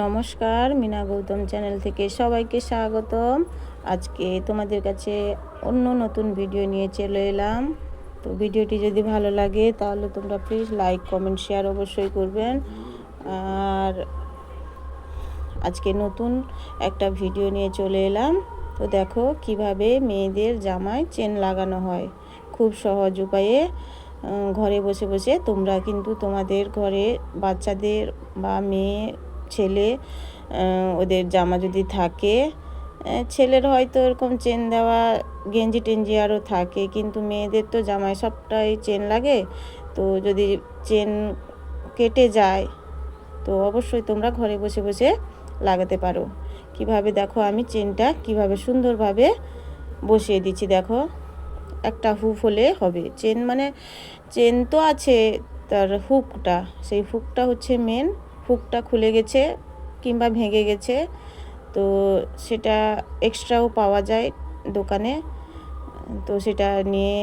নমস্কার, মিনা গৌতম চ্যানেল থেকে সবাইকে স্বাগতম। আজকে তোমাদের কাছে অন্য নতুন ভিডিও নিয়ে চলে এলাম। তো ভিডিওটি যদি ভালো লাগে, তাহলে তোমরা প্লিজ লাইক কমেন্ট শেয়ার অবশ্যই করবেন। আর আজকে নতুন একটা ভিডিও নিয়ে চলে এলাম। তো দেখো কীভাবে মেয়েদের জামায় চেন লাগানো হয়। খুব সহজ উপায়ে ঘরে বসে বসে তোমরা কিন্তু তোমাদের ঘরে বাচ্চাদের বা মেয়ে ছেলে ওদের জামা যদি থাকে ছেলের হয়তো এরকম চেন দেওয়া, গেঞ্জি টেঞ্জি আরও থাকে, কিন্তু মেয়েদের তো জামায় সবটাই চেন লাগে। তো যদি চেন কেটে যায়, তো অবশ্যই তোমরা ঘরে বসে বসে লাগাতে পারো। কীভাবে দেখো আমি চেনটা কীভাবে সুন্দরভাবে বসিয়ে দিচ্ছি দেখো। একটা হুক হলে হবে। চেন মানে চেন তো আছে তার হুকটা। সেই হুকটা হচ্ছে মেন হুকটা খুলে গেছে কিংবা ভেঙে গেছে, তো সেটা এক্সট্রাও পাওয়া যায় দোকানে। তো সেটা নিয়ে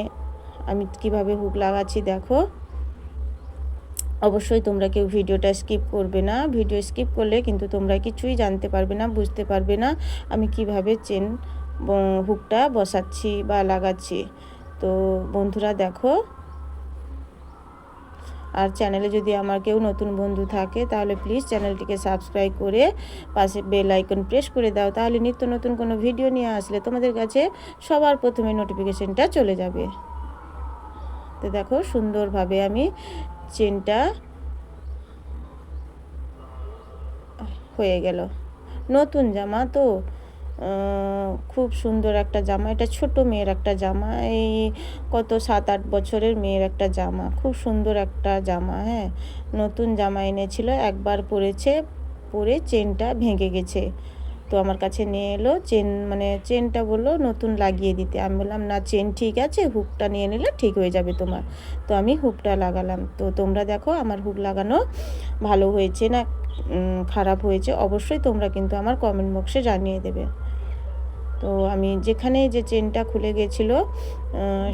আমি কীভাবে হুক লাগাচ্ছি দেখো। অবশ্যই তোমরা কেউ ভিডিওটা স্কিপ করবে না। ভিডিও স্কিপ করলে কিন্তু তোমরা কিছুই জানতে পারবে না, বুঝতে পারবে না আমি কীভাবে চেন হুকটা বসাচ্ছি বা লাগাচ্ছি। তো বন্ধুরা দেখো আর চ্যানেলে যদি আমার কেউ নতুন বন্ধু থাকে, তাহলে প্লিজ চ্যানেলটিকে সাবস্ক্রাইব করে পাশে বেল আইকন প্রেস করে দাও। তাহলে নিত্য নতুন কোনো ভিডিও নিয়ে আসলে তোমাদের কাছে সবার প্রথমে নোটিফিকেশনটা চলে যাবে। তো দেখো, সুন্দরভাবে আমি চেনটা হয়ে গেল। নতুন জামা তো। খুব সুন্দর একটা জামা। এটা ছোট মেয়ের একটা জামা, এই কত সাত আট বছরের মেয়ের একটা জামা। খুব সুন্দর একটা জামা হ্যাঁ। নতুন জামা এনেছিল, একবার পরেছে, পরে চেনটা ভেঙে গেছে। তো আমার কাছে নিয়ে এলো, চেন মানে চেনটা বলল, নতুন লাগিয়ে দিতে। আমি বললাম, না, চেন ঠিক আছে, হুকটা নিয়ে নিলে ঠিক হয়ে যাবে তোমার। তো আমি হুকটা লাগালাম। তো তোমরা দেখো, আমার হুক লাগানো ভালো হয়েছে না খারাপ হয়েছে, অবশ্যই তোমরা কিন্তু আমার কমেন্ট বক্সে জানিয়ে দেবে। তো আমি যেখানে যে চেনটা খুলে গেছিল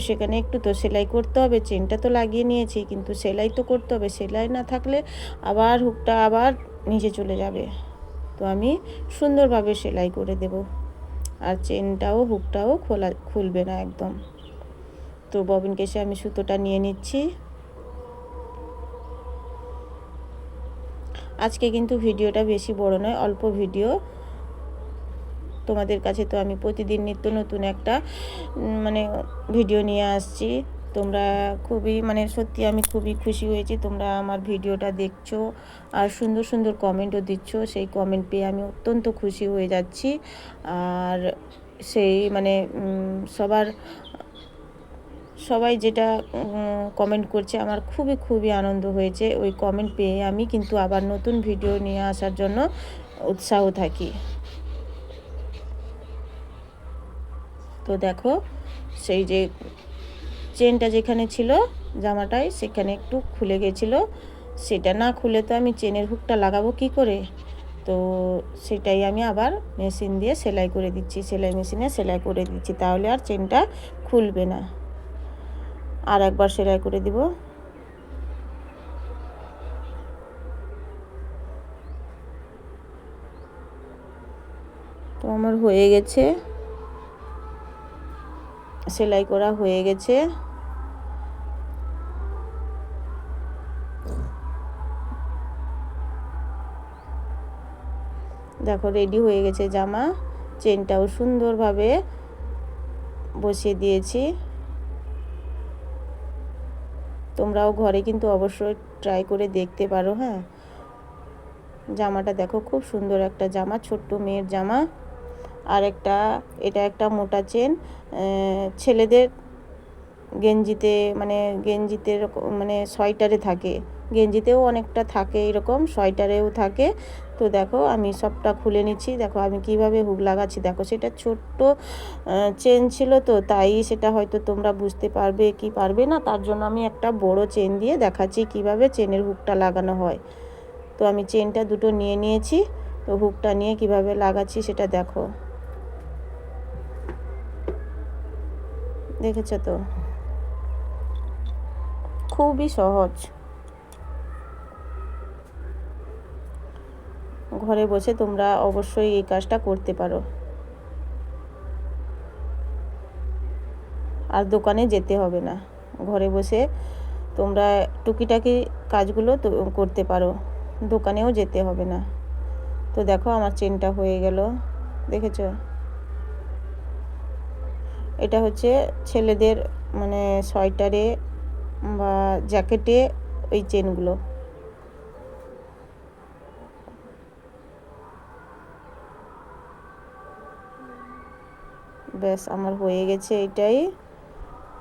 সেখানে একটু তো সেলাই করতে হবে, চেনটা তো লাগিয়ে নিয়েছি, কিন্তু সেলাই তো করতে হবে, সেলাই না থাকলে আবার হুকটা আবার নিচে চলে যাবে। তো আমি সুন্দরভাবে সেলাই করে দেব। আর চেনটাও, হুকটাও খোলা, খুলবে না একদম। তো ববিন কেসে আমি সুতোটা নিয়ে নিচ্ছি। আজকে কিন্তু ভিডিওটা বেশি বড় নয়, অল্প ভিডিও। তোমাদের কাছে তো আমি প্রতিদিন নিত্য নতুন একটা মানে ভিডিও নিয়ে আসছি। তোমরা খুবই মানে সত্যি আমি খুবই খুশি হয়েছি, তোমরা আমার ভিডিওটা দেখছ আর সুন্দর সুন্দর কমেন্টও দিচ্ছ, সেই কমেন্ট পেয়ে আমি অত্যন্ত খুশি হয়ে যাচ্ছি। আর সেই মানে সবার, সবাই যেটা কমেন্ট করছে আমার খুবই খুবই আনন্দ হয়েছে, ওই কমেন্ট পেয়ে আমি কিন্তু আবার নতুন ভিডিও নিয়ে আসার জন্য উৎসাহ থাকি। তো দেখো, সেই যে চেনটা যেখানে ছিল, জামাটায় সেখানে একটু খুলে গেছিল। সেটা না খুলে তো আমি চেনের হুকটা লাগাবো কি করে? তো সেটাই আমি আবার মেশিন দিয়ে সেলাই করে দিচ্ছি, সেলাই মেশিনে সেলাই করে দিচ্ছি, তাহলে আর চেনটা খুলবে না। আর একবার সেলাই করে দিব। তো আমার হয়ে গেছে। সেলাই করা হয়ে গেছে। দেখো রেডি হয়ে গেছে জামা। চেনটাও সুন্দরভাবে বসিয়ে দিয়েছি। তোমরাও ঘরে কিন্তু অবশ্যই ট্রাই করে দেখতে পারো হ্যাঁ? জামাটা দেখো, খুব সুন্দর একটা জামা, ছোট্ট মেয়ের জামা। আর একটা, এটা একটা মোটা চেন ছেলেদের গেঞ্জিতে মানে গেঞ্জিতে মানে সোয়েটারে থাকে। গেঞ্জিতেও অনেকটা থাকে এরকম, সোয়েটারেও থাকে। তো দেখো, আমি সবটা খুলে নিচ্ছি। দেখো, আমি কীভাবে হুক লাগাচ্ছি। দেখো, সেটা ছোট্ট চেন ছিল তো, তাই সেটা হয়তো তোমরা বুঝতে পারবে কি পারবে না। তার জন্য আমি একটা বড় চেন দিয়ে দেখাচ্ছি কীভাবে চেনের হুকটা লাগানো হয়। তো আমি চেনটা দুটো নিয়ে নিয়েছি। তো হুকটা নিয়ে কীভাবে লাগাচ্ছি সেটা দেখো। দেখেছ তো? খুবই সহজ। ঘরে বসে তোমরা অবশ্যই এই কাজটা করতে পারো। আর দোকানে যেতে হবে না। ঘরে বসে তোমরা টুকিটাকি কাজগুলো করতে পারো। দোকানেও যেতে হবে না। তো দেখো আমার চেনটা হয়ে গেল। দেখেছ? এটা হচ্ছে ছেলেদের মানে সোয়েটারে বা জ্যাকেটে ওই চেনগুলো। ব্যাস, আমার হয়ে গেছে এটাই।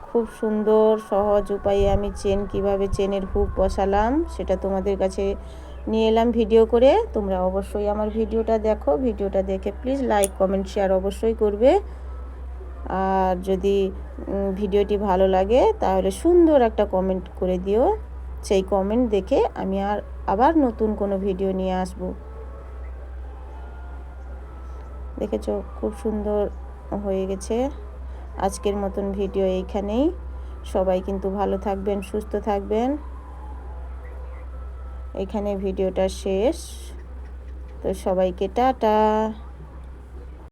খুব সুন্দর, সহজ উপায়ে আমি চেন কীভাবে চেনের হুক বসালাম সেটা তোমাদের কাছে নিয়ে এলাম ভিডিও করে। তোমরা অবশ্যই আমার ভিডিওটা দেখো। ভিডিওটা দেখে প্লিজ লাইক কমেন্ট শেয়ার অবশ্যই করবে। আর যদি ভিডিওটি ভালো লাগে, তাহলে সুন্দর একটা কমেন্ট করে দিও। সেই কমেন্ট দেখে আমি আর, আবার নতুন কোনো ভিডিও নিয়ে আসব। দেখেছ? খুব সুন্দর হয়ে গেছে। আজকের মতন ভিডিও এইখানেই। সবাই কিন্তু ভালো থাকবেন, সুস্থ থাকবেন। এখানে ভিডিওটা শেষ। তো সবাইকে টাটা।